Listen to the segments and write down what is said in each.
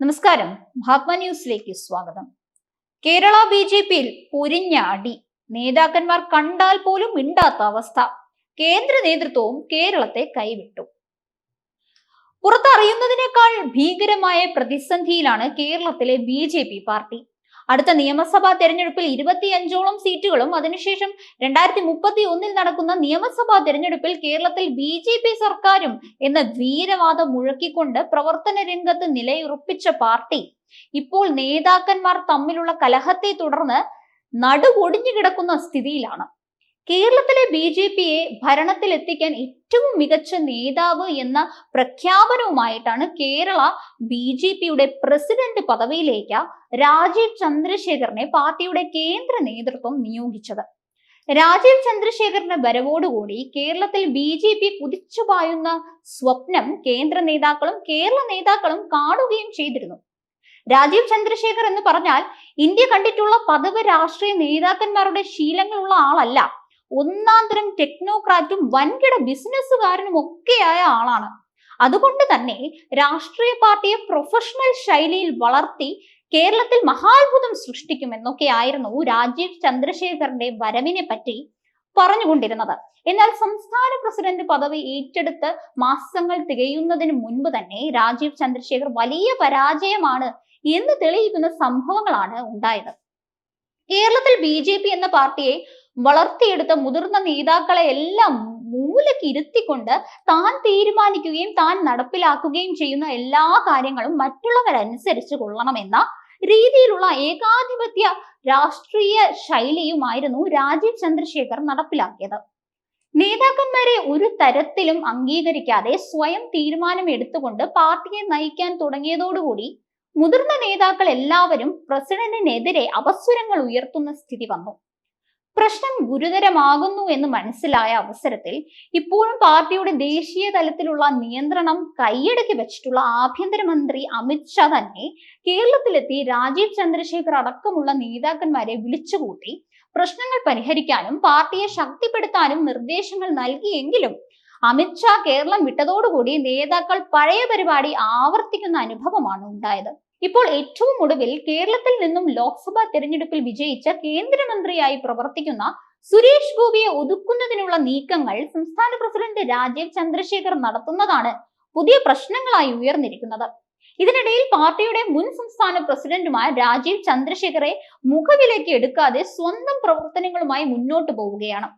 നമസ്കാരം. മഹാത്മ ന്യൂസിലേക്ക് സ്വാഗതം. കേരള ബി ജെ പിയിൽ പൊരിഞ്ഞ അടി. നേതാക്കന്മാർ കണ്ടാൽ പോലും മിണ്ടാത്ത അവസ്ഥ. കേന്ദ്ര നേതൃത്വവും കേരളത്തെ കൈവിട്ടു. പുറത്തറിയുന്നതിനേക്കാൾ ഭീകരമായ പ്രതിസന്ധിയിലാണ് കേരളത്തിലെ ബി ജെ പി പാർട്ടി. അടുത്ത നിയമസഭാ തെരഞ്ഞെടുപ്പിൽ ഇരുപത്തിയഞ്ചോളം സീറ്റുകളും അതിനുശേഷം രണ്ടായിരത്തി മുപ്പത്തി ഒന്നിൽ നടക്കുന്ന നിയമസഭാ തെരഞ്ഞെടുപ്പിൽ കേരളത്തിൽ ബി ജെ പി സർക്കാരും എന്ന വീരവാദം മുഴക്കിക്കൊണ്ട് പ്രവർത്തന രംഗത്ത് നിലയുറപ്പിച്ച പാർട്ടി. ഇപ്പോൾ നേതാക്കന്മാർ തമ്മിലുള്ള കലഹത്തെ തുടർന്ന് നടുവൊടിഞ്ഞു കിടക്കുന്ന സ്ഥിതിയിലാണ്. കേരളത്തിലെ ബി ജെ പിയെ ഭരണത്തിൽ എത്തിക്കാൻ ഏറ്റവും മികച്ച നേതാവ് എന്ന പ്രഖ്യാപനവുമായിട്ടാണ് കേരള ബി ജെ പിയുടെ പ്രസിഡന്റ് പദവിയിലേക്ക് രാജീവ് ചന്ദ്രശേഖറിനെ പാർട്ടിയുടെ കേന്ദ്ര നേതൃത്വം നിയോഗിച്ചത്. രാജീവ് ചന്ദ്രശേഖറിന്റെ വരവോടുകൂടി കേരളത്തിൽ ബി ജെ പി കുതിച്ചുപായുന്ന സ്വപ്നം കേന്ദ്ര നേതാക്കളും കേരള നേതാക്കളും കാണുകയും ചെയ്തിരുന്നു. രാജീവ് ചന്ദ്രശേഖർ എന്ന് പറഞ്ഞാൽ ഇന്ത്യ കണ്ടിട്ടുള്ള പദവ് രാഷ്ട്രീയ നേതാക്കന്മാരുടെ ശീലങ്ങളുള്ള ആളല്ല. ഒന്നാം തരം ടെക്നോക്രാറ്റും വൻകിട ബിസിനസ്സുകാരനും ഒക്കെയായ ആളാണ്. അതുകൊണ്ട് തന്നെ രാഷ്ട്രീയ പാർട്ടിയെ പ്രൊഫഷണൽ ശൈലിയിൽ വളർത്തി കേരളത്തിൽ മഹാത്ഭുതം സൃഷ്ടിക്കുമെന്നൊക്കെയായിരുന്നു രാജീവ് ചന്ദ്രശേഖറിന്റെ വരവിനെ പറ്റി പറഞ്ഞുകൊണ്ടിരുന്നത്. എന്നാൽ സംസ്ഥാന പ്രസിഡന്റ് പദവി ഏറ്റെടുത്ത് മാസങ്ങൾ തികയുന്നതിന് മുൻപ് തന്നെ രാജീവ് ചന്ദ്രശേഖർ വലിയ പരാജയമാണ് എന്ന് തെളിയിക്കുന്ന സംഭവങ്ങളാണ് ഉണ്ടായത്. കേരളത്തിൽ ബി എന്ന പാർട്ടിയെ വളർത്തിയെടുത്ത മുതിർന്ന നേതാക്കളെ എല്ലാം മൂലയ്ക്ക് ഇരുത്തിക്കൊണ്ട് താൻ തീരുമാനിക്കുകയും താൻ നടപ്പിലാക്കുകയും ചെയ്യുന്ന എല്ലാ കാര്യങ്ങളും മറ്റുള്ളവരനുസരിച്ച് കൊള്ളണമെന്ന രീതിയിലുള്ള ഏകാധിപത്യ രാഷ്ട്രീയ ശൈലിയുമായിരുന്നു രാജീവ് ചന്ദ്രശേഖർ നടപ്പിലാക്കിയത്. നേതാക്കന്മാരെ ഒരു തരത്തിലും അംഗീകരിക്കാതെ സ്വയം തീരുമാനം എടുത്തുകൊണ്ട് പാർട്ടിയെ നയിക്കാൻ തുടങ്ങിയതോടുകൂടി മുതിർന്ന നേതാക്കൾ എല്ലാവരും പ്രസിഡന്റിനെതിരെ അപസ്വരങ്ങൾ ഉയർത്തുന്ന സ്ഥിതി വന്നു. പ്രശ്നം ഗുരുതരമാകുന്നു എന്ന് മനസ്സിലായ അവസരത്തിൽ ഇപ്പോഴും പാർട്ടിയുടെ ദേശീയ തലത്തിലുള്ള നിയന്ത്രണം കൈയടക്കി വെച്ചിട്ടുള്ള ആഭ്യന്തരമന്ത്രി അമിത്ഷാ തന്നെ കേരളത്തിലെത്തി രാജീവ് ചന്ദ്രശേഖർ അടക്കമുള്ള നേതാക്കന്മാരെ വിളിച്ചുകൂട്ടി പ്രശ്നങ്ങൾ പരിഹരിക്കാനും പാർട്ടിയെ ശക്തിപ്പെടുത്താനും നിർദ്ദേശങ്ങൾ നൽകിയെങ്കിലും അമിത്ഷാ കേരളം വിട്ടതോടുകൂടി നേതാക്കൾ പഴയ പരിപാടി ആവർത്തിക്കുന്ന അനുഭവമാണ് ഉണ്ടായത്. ഇപ്പോൾ ഏറ്റവും ഒടുവിൽ കേരളത്തിൽ നിന്നും ലോക്സഭാ തെരഞ്ഞെടുപ്പിൽ വിജയിച്ച കേന്ദ്രമന്ത്രിയായി പ്രവർത്തിക്കുന്ന സുരേഷ് ഗോപിയെ ഒതുക്കുന്നതിനുള്ള നീക്കങ്ങൾ സംസ്ഥാന പ്രസിഡന്റ് രാജീവ് ചന്ദ്രശേഖർ നടത്തുന്നതാണ് പുതിയ പ്രശ്നങ്ങളായി ഉയർന്നിരിക്കുന്നത്. ഇതിനിടയിൽ പാർട്ടിയുടെ മുൻ സംസ്ഥാന പ്രസിഡന്റുമായ രാജീവ് ചന്ദ്രശേഖറെ മുഖവിലേക്ക് എടുക്കാതെ സ്വന്തം പ്രവർത്തനങ്ങളുമായി മുന്നോട്ട് പോവുകയാണ്.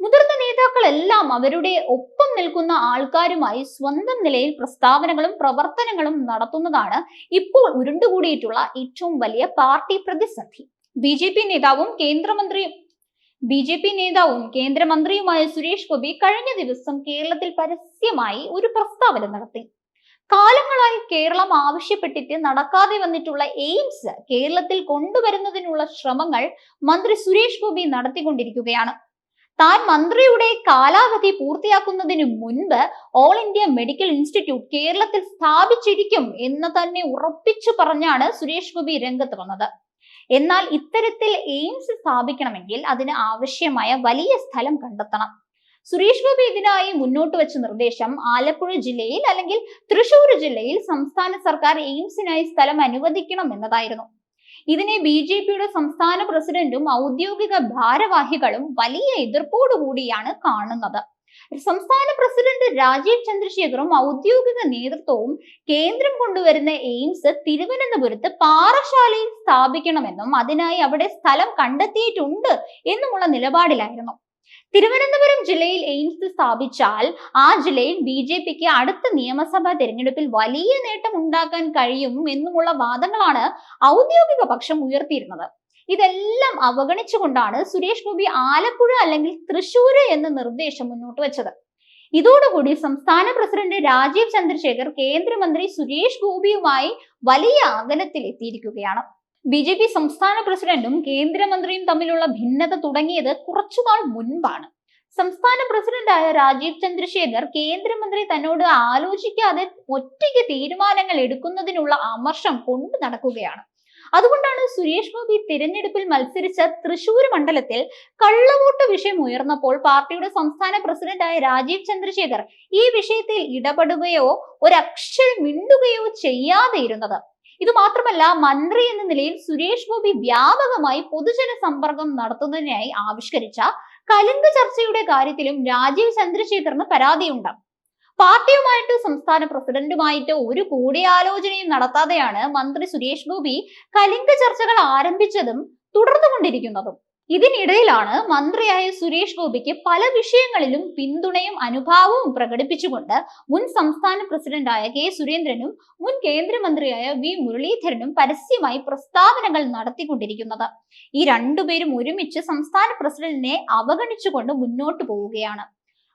മുതിർന്ന നേതാക്കളെല്ലാം അവരുടെ ഒപ്പം നിൽക്കുന്ന ആൾക്കാരുമായി സ്വന്തം നിലയിൽ പ്രസ്താവനകളും പ്രവർത്തനങ്ങളും നടത്തുന്നതാണ് ഇപ്പോൾ ഉരുണ്ടുകൂടിയിട്ടുള്ള ഏറ്റവും വലിയ പാർട്ടി പ്രതിസന്ധി. ബി ജെ പി നേതാവും കേന്ദ്രമന്ത്രിയും ബി ജെ പി നേതാവും കേന്ദ്രമന്ത്രിയുമായ സുരേഷ് ഗോപി കഴിഞ്ഞ ദിവസം കേരളത്തിൽ പരസ്യമായി ഒരു പ്രസ്താവന നടത്തി. കാലങ്ങളായി കേരളം ആവശ്യപ്പെട്ടിട്ട് നടക്കാതെ വന്നിട്ടുള്ള എയിംസ് കേരളത്തിൽ കൊണ്ടുവരുന്നതിനുള്ള ശ്രമങ്ങൾ മന്ത്രി സുരേഷ് ഗോപി നടത്തിക്കൊണ്ടിരിക്കുകയാണ്. താൻ മന്ത്രിയുടെ കാലാവധി പൂർത്തിയാക്കുന്നതിന് മുൻപ് ഓൾ ഇന്ത്യ മെഡിക്കൽ ഇൻസ്റ്റിറ്റ്യൂട്ട് കേരളത്തിൽ സ്ഥാപിച്ചിരിക്കും എന്ന് തന്നെ ഉറപ്പിച്ചു പറഞ്ഞാണ് സുരേഷ് ഗോപി രംഗത്ത് വന്നത്. എന്നാൽ ഇത്തരത്തിൽ എയിംസ് സ്ഥാപിക്കണമെങ്കിൽ അതിന് ആവശ്യമായ വലിയ സ്ഥലം കണ്ടെത്തണം. സുരേഷ് ഗോപി ഇതിനായി മുന്നോട്ട് വെച്ച നിർദ്ദേശം ആലപ്പുഴ ജില്ലയിൽ അല്ലെങ്കിൽ തൃശൂർ ജില്ലയിൽ സംസ്ഥാന സർക്കാർ എയിംസിനായി സ്ഥലം അനുവദിക്കണം എന്നതായിരുന്നു. ഇതിനെ ബി ജെ പിയുടെ സംസ്ഥാന പ്രസിഡന്റും ഔദ്യോഗിക ഭാരവാഹികളും വലിയ എതിർപ്പോടുകൂടിയാണ് കാണുന്നത്. സംസ്ഥാന പ്രസിഡന്റ് രാജീവ് ചന്ദ്രശേഖറും ഔദ്യോഗിക നേതൃത്വവും കേന്ദ്രം കൊണ്ടുവരുന്ന എയിംസ് തിരുവനന്തപുരത്ത് പാറശാലയിൽ സ്ഥാപിക്കണമെന്നും അതിനായി അവിടെ സ്ഥലം കണ്ടെത്തിയിട്ടുണ്ട് എന്നുമുള്ള നിലപാടിലായിരുന്നു. തിരുവനന്തപുരം ജില്ലയിൽ എയിംസ് സ്ഥാപിച്ചാൽ ആ ജില്ലയിൽ ബി ജെ പിക്ക് അടുത്ത നിയമസഭാ തെരഞ്ഞെടുപ്പിൽ വലിയ നേട്ടം ഉണ്ടാക്കാൻ കഴിയും എന്നുമുള്ള വാദങ്ങളാണ് ഔദ്യോഗിക പക്ഷം ഉയർത്തിയിരുന്നത്. ഇതെല്ലാം അവഗണിച്ചുകൊണ്ടാണ് സുരേഷ് ഗോപി ആലപ്പുഴ അല്ലെങ്കിൽ തൃശൂര് എന്ന നിർദ്ദേശം മുന്നോട്ട് വെച്ചത്. ഇതോടുകൂടി സംസ്ഥാന പ്രസിഡന്റ് രാജീവ് ചന്ദ്രശേഖർ കേന്ദ്രമന്ത്രി സുരേഷ് ഗോപിയുമായി വലിയ അകലത്തിൽ എത്തിയിരിക്കുകയാണ് ബി ജെ പി സംസ്ഥാന പ്രസിഡന്റും കേന്ദ്രമന്ത്രിയും തമ്മിലുള്ള ഭിന്നത തുടങ്ങിയത് കുറച്ചുനാൾ മുൻപാണ്. സംസ്ഥാന പ്രസിഡന്റായ രാജീവ് ചന്ദ്രശേഖർ കേന്ദ്രമന്ത്രി തന്നോട് ആലോചിക്കാതെ ഒറ്റയ്ക്ക് തീരുമാനങ്ങൾ എടുക്കുന്നതിനുള്ള അമർഷം കൊണ്ടു നടക്കുകയാണ്. അതുകൊണ്ടാണ് സുരേഷ് ഗോപി തിരഞ്ഞെടുപ്പിൽ മത്സരിച്ച തൃശൂർ മണ്ഡലത്തിൽ കള്ളവോട്ട് വിഷയം ഉയർന്നപ്പോൾ പാർട്ടിയുടെ സംസ്ഥാന പ്രസിഡന്റായ രാജീവ് ചന്ദ്രശേഖർ ഈ വിഷയത്തിൽ ഇടപെടുകയോ ഒരക്ഷരം മിണ്ടുകയോ ചെയ്യാതെ ഇരുന്നത് ഇത് മാത്രമല്ല മന്ത്രി എന്ന നിലയിൽ സുരേഷ് ഗോപി വ്യാപകമായി പൊതുജന സമ്പർക്കം നടത്തുന്നതിനായി ആവിഷ്കരിച്ച കലിംഗ ചർച്ചയുടെ കാര്യത്തിലും രാജീവ് ചന്ദ്രശേഖറിന് പരാതിയുണ്ട്. പാർട്ടിയുമായിട്ട് സംസ്ഥാന പ്രസിഡന്റുമായിട്ട് ഒരു കൂടിയാലോചനയും നടത്താതെയാണ് മന്ത്രി സുരേഷ് ഗോപി കലിംഗ ചർച്ചകൾ ആരംഭിച്ചതും തുടർന്നുകൊണ്ടിരിക്കുന്നതും. ഇതിനിടയിലാണ് മന്ത്രിയായ സുരേഷ് ഗോപിക്ക് പല വിഷയങ്ങളിലും പിന്തുണയും അനുഭാവവും പ്രകടിപ്പിച്ചുകൊണ്ട് മുൻ സംസ്ഥാന പ്രസിഡന്റായ കെ സുരേന്ദ്രനും മുൻ കേന്ദ്രമന്ത്രിയായ വി മുരളീധരനും പരസ്യമായി പ്രസ്താവനകൾ നടത്തിക്കൊണ്ടിരിക്കുന്നത്. ഈ രണ്ടുപേരും ഒരുമിച്ച് സംസ്ഥാന പ്രസിഡന്റിനെ അവഗണിച്ചുകൊണ്ട് മുന്നോട്ട് പോവുകയാണ്.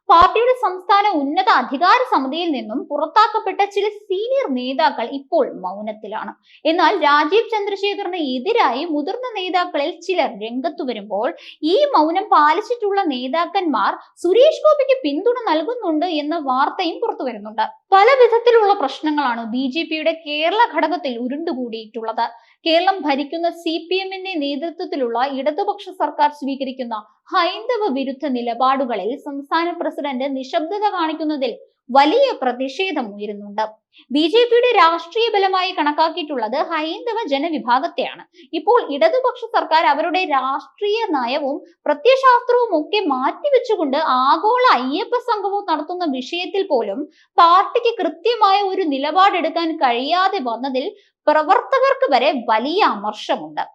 പാർട്ടിയുടെ സംസ്ഥാന ഉന്നത അധികാര സമിതിയിൽ നിന്നും പുറത്താക്കപ്പെട്ട ചില സീനിയർ നേതാക്കൾ ഇപ്പോൾ മൗനത്തിലാണ്. എന്നാൽ രാജീവ് ചന്ദ്രശേഖറിന് എതിരായി മുതിർന്ന നേതാക്കളിൽ ചിലർ രംഗത്തു വരുമ്പോൾ ഈ മൗനം പാലിച്ചിട്ടുള്ള നേതാക്കന്മാർ സുരേഷ് ഗോപിക്ക് പിന്തുണ നൽകുന്നുണ്ട് എന്ന വാർത്തയും പുറത്തു വരുന്നുണ്ട്. പല വിധത്തിലുള്ള പ്രശ്നങ്ങളാണ് ബി ജെ പിയുടെ കേരള ഘടകത്തിൽ ഉരുണ്ടുകൂടിയിട്ടുള്ളത്. കേരളം ഭരിക്കുന്ന സി പി എമ്മിന്റെ നേതൃത്വത്തിലുള്ള ഇടതുപക്ഷ സർക്കാർ സ്വീകരിക്കുന്ന ഹൈന്ദവ വിരുദ്ധ നിലപാടുകളിൽ സംസ്ഥാന പ്രസിഡന്റ് നിശബ്ദത കാണിക്കുന്നതിൽ വലിയ പ്രതിഷേധം ഉയരുന്നുണ്ട്. ബി ജെ പിയുടെ രാഷ്ട്രീയ ബലമായി കണക്കാക്കിയിട്ടുള്ളത് ഹൈന്ദവ ജനവിഭാഗത്തെയാണ്. ഇപ്പോൾ ഇടതുപക്ഷ സർക്കാർ അവരുടെ രാഷ്ട്രീയ നയവും പ്രത്യശാസ്ത്രവും ഒക്കെ മാറ്റിവെച്ചുകൊണ്ട് ആഗോള അയ്യപ്പ സംഘവും നടത്തുന്ന വിഷയത്തിൽ പോലും പാർട്ടിക്ക് കൃത്യമായ ഒരു നിലപാടെടുക്കാൻ കഴിയാതെ വന്നതിൽ പ്രവർത്തകർക്ക് വരെ വലിയ അമർഷമുണ്ട്.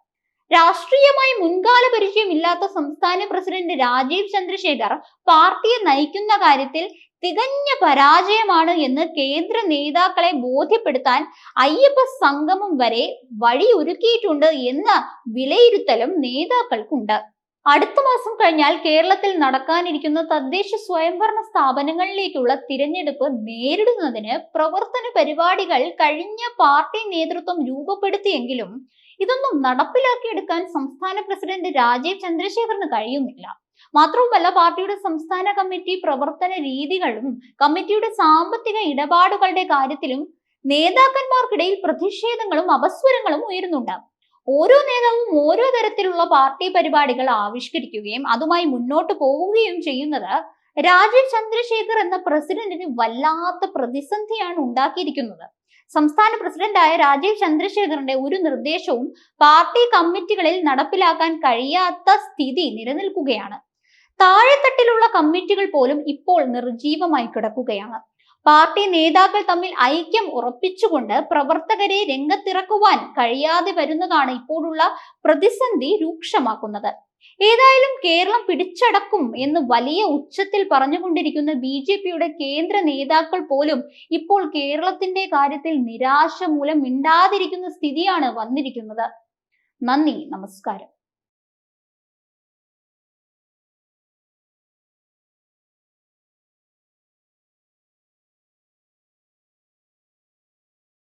രാഷ്ട്രീയമായി മുൻകാല പരിചയമില്ലാത്ത സംസ്ഥാന പ്രസിഡന്റ് രാജീവ് ചന്ദ്രശേഖർ പാർട്ടിയെ നയിക്കുന്ന കാര്യത്തിൽ തികഞ്ഞ പരാജയമാണ് എന്ന് കേന്ദ്ര നേതാക്കളെ ബോധ്യപ്പെടുത്താൻ അയ്യപ്പ സംഗമം വരെ വഴിയൊരുക്കിയിട്ടുണ്ട് എന്ന വിലയിരുത്തലും നേതാക്കൾക്കുണ്ട്. അടുത്ത മാസം കഴിഞ്ഞാൽ കേരളത്തിൽ നടക്കാനിരിക്കുന്ന തദ്ദേശ സ്വയംഭരണ സ്ഥാപനങ്ങളിലേക്കുള്ള തിരഞ്ഞെടുപ്പ് നേരിടുന്നതിന് പ്രവർത്തന പരിപാടികൾ കഴിഞ്ഞ പാർട്ടി നേതൃത്വം രൂപപ്പെടുത്തിയെങ്കിലും ഇതൊന്നും നടപ്പിലാക്കിയെടുക്കാൻ സംസ്ഥാന പ്രസിഡന്റ് രാജീവ് ചന്ദ്രശേഖറിന് കഴിയുന്നില്ല. മാത്രവുമല്ല പാർട്ടിയുടെ സംസ്ഥാന കമ്മിറ്റി പ്രവർത്തന രീതികളും കമ്മിറ്റിയുടെ സാമ്പത്തിക ഇടപാടുകളുടെ കാര്യത്തിലും നേതാക്കന്മാർക്കിടയിൽ പ്രതിഷേധങ്ങളും അപസ്വരങ്ങളും ഉയരുന്നുണ്ട്. ഓരോ നേതാവും ഓരോ തരത്തിലുള്ള പാർട്ടി പരിപാടികൾ ആവിഷ്കരിക്കുകയും അതുമായി മുന്നോട്ട് പോവുകയും ചെയ്യുന്നത് രാജീവ് ചന്ദ്രശേഖർ എന്ന പ്രസിഡന്റിന് വല്ലാത്ത പ്രതിസന്ധിയാണ് ഉണ്ടാക്കിയിരിക്കുന്നത്. സംസ്ഥാന പ്രസിഡന്റായ രാജീവ് ചന്ദ്രശേഖറിന്റെ ഒരു നിർദ്ദേശവും പാർട്ടി കമ്മിറ്റികളിൽ നടപ്പിലാക്കാൻ കഴിയാത്ത സ്ഥിതി നിലനിൽക്കുകയാണ്. താഴെത്തട്ടിലുള്ള കമ്മിറ്റികൾ പോലും ഇപ്പോൾ നിർജീവമായി കിടക്കുകയാണ്. പാർട്ടി നേതാക്കൾ തമ്മിൽ ഐക്യം ഉറപ്പിച്ചുകൊണ്ട് പ്രവർത്തകരെ രംഗത്തിറക്കുവാൻ കഴിയാതെ വരുന്നതാണ് ഇപ്പോഴുള്ള പ്രതിസന്ധി രൂക്ഷമാക്കുന്നത്. ഏതായാലും കേരളം പിടിച്ചടക്കും എന്ന് വലിയ ഉച്ചത്തിൽ പറഞ്ഞുകൊണ്ടിരിക്കുന്ന ബി ജെ പിയുടെ കേന്ദ്ര നേതാക്കൾ പോലും ഇപ്പോൾ കേരളത്തിന്റെ കാര്യത്തിൽ നിരാശ മൂലം മിണ്ടാതിരിക്കുന്ന സ്ഥിതിയാണ് വന്നിരിക്കുന്നത്. നന്ദി നമസ്കാരം.